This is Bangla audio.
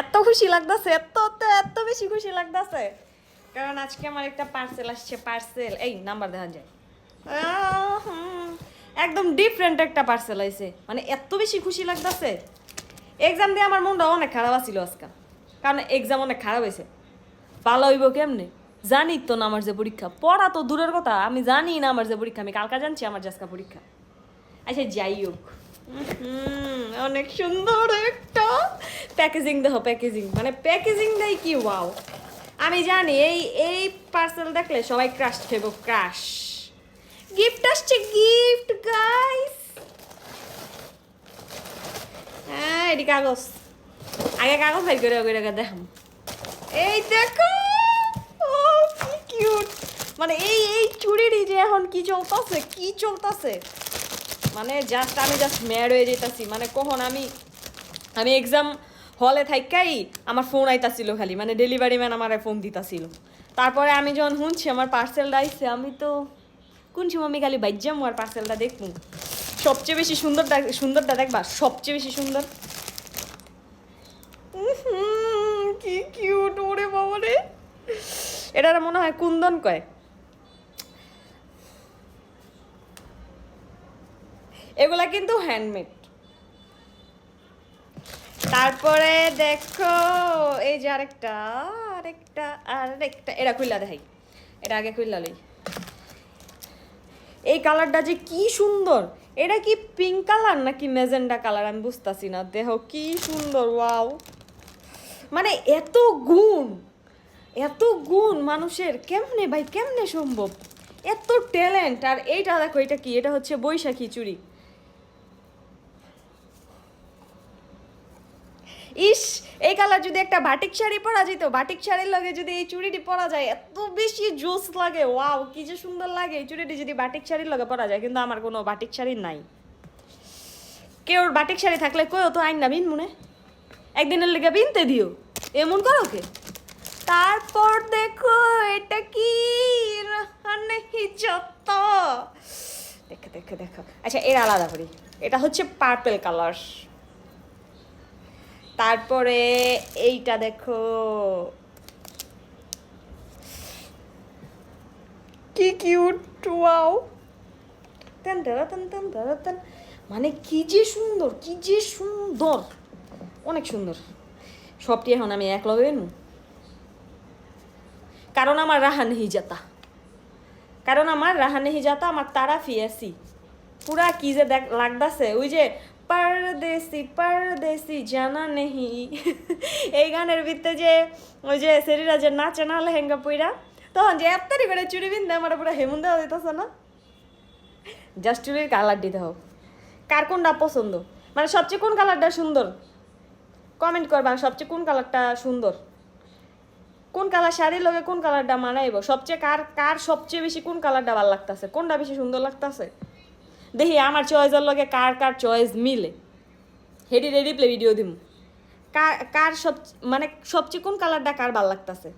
এত খুশি লাগতেছে, এত এত বেশি খুশি লাগতেছে। কারণ আজকে আমার একটা পার্সেল আসছে পার্সেল এই নাম্বার দেখা যায়। একদম ডিফারেন্ট একটা পার্সেল আইছে মানে এত বেশি খুশি লাগতেছে। এক্সাম দিয়ে আমার মনটা অনেক খারাপ আছিল আজকে। কারণ এক্সাম অনেক খারাপ হয়েছে। ভালো হইব কেমনে? জানি তো না আমার যে পরীক্ষা। পড়া তো দূরের কথা, আমি জানি না আমার যে পরীক্ষা। আমি কালকা জানছি আমার যে আজকে পরীক্ষা। আচ্ছা যাই হোক। অনেক সুন্দর একটা প্যাকেজিং দেখো প্যাকেজিং মানে প্যাকেজিং দেয় কি ওয়াও আমি জানি, এই এই পার্সেল দেখলে সবাই ক্রাশ খেব ক্রাশ গিফট আসছে গিফট গাইস হ্যাঁ এটি কাগজ। আগে কাগজ ভাই করে করে দেখাম। এই দেখো! মানে এই এই চুড়িরই যে এখন কি চলতেছে কি চলতেছে? মানে জাস্ট আমি জাস্ট ম্যাড হয়ে যেতেছি। মানে কখন আমি আমি এক্সাম হলে থাকাই আমার ফোন আইতাছিল খালি মানে ডেলিভারি ম্যান আমার ফোন দিতাছিল। তারপরে আমি যখন শুনছি, আমার পার্সেলটা আইছে, আমি তো কোনছি আমি খালি বাইজাম আর পার্সেলটা দেখব সবচেয়ে বেশি সুন্দরটা সুন্দরটা দেখবা, সবচেয়ে বেশি সুন্দর। কি কিউট ওরে বাবা রে। এটা মনে হয় কুন্দন কয়। এগুলা কিন্তু হ্যান্ডমেড তারপরে দেখো, এই যে আরেকটা আরেকটা আরেকটা এটা খুললা দেখাই, এটা আগে খুললা লই। এই কালারটা যে কি সুন্দর, এটা কি পিঙ্ক কালার নাকি মেজেন্ডা কালার আমি বুঝতাছি না। দেখো কি সুন্দর, ওয়াও। মানে এত গুণ এত গুণ মানুষের, কেমনে ভাই, কেমনে সম্ভব? এত ট্যালেন্ট আর এইটা দেখো, এটা কি? এটা হচ্ছে বৈশাখী চুড়ি। ইস, এই কালার যদি একটা বাটিক শাড়ি পরা যেত, বাটিক শাড়ির লগে যদি এই চুড়িটি পরা যায়, এত বেশি জোস লাগে, ওয়াও, কি যে সুন্দর লাগে। এই চুড়িটি যদি বাটিক শাড়ির লগে পরা যায়, কিন্তু আমার কোনো বাটিক শাড়ি নাই। কেউ বাটিক শাড়ি থাকলে কয়ও তো আইন না বিন মনে। একদিনের লেগে বিনতে দিও। এমন করো কে? তারপর দেখো এটা কি? যত। দেখো দেখো দেখো। আচ্ছা এর আলাদা করি। এটা হচ্ছে পার্পেল কালার তারপরে এইটা দেখো। কি কিউট ওয়াও তেন তেন তেন তেন। মানে কি যে সুন্দর, কি যে সুন্দর। অনেক সুন্দর। সবটি এখন আমি এক নু কারণ আমার রাহান হিজাতা কারণ আমার রাহানে হিজাতা আমার তারা ফিয়াসি পুরা কি যে দেখ লাগতাছে, ওই যে পারদেশি পারদেশি জানা নেহি এই গানের ভিতরে যে ওই যে সেরিরা যে নাচে না লেহেঙ্গা পইরা তখন যে এত্তারি করে চুড়ি বিন্দে আমার পুরো হেমুন দেওয়া দিতেছে না? জাস্ট চুড়ির কালার দিতে হোক। কার কোনটা পছন্দ? মানে সবচেয়ে কোন কালারটা সুন্দর? কমেন্ট করবা সবচেয়ে কোন কালারটা সুন্দর? কোন কালার শাড়ির লগে কোন কালারটা মানাইব? সবচেয়ে কার কার সবচেয়ে বেশি কোন কালারটা ভালো লাগতাছে? কোনটা বেশি সুন্দর লাগতাছে? দেখি আমার চয়েসের লগে কার কার চয়েস মিলে। হেডি রেডি প্লে ভিডিও দিম। কার কার সব মানে সবচেয়ে কোন কালারটা কার ভালো লাগতাছে?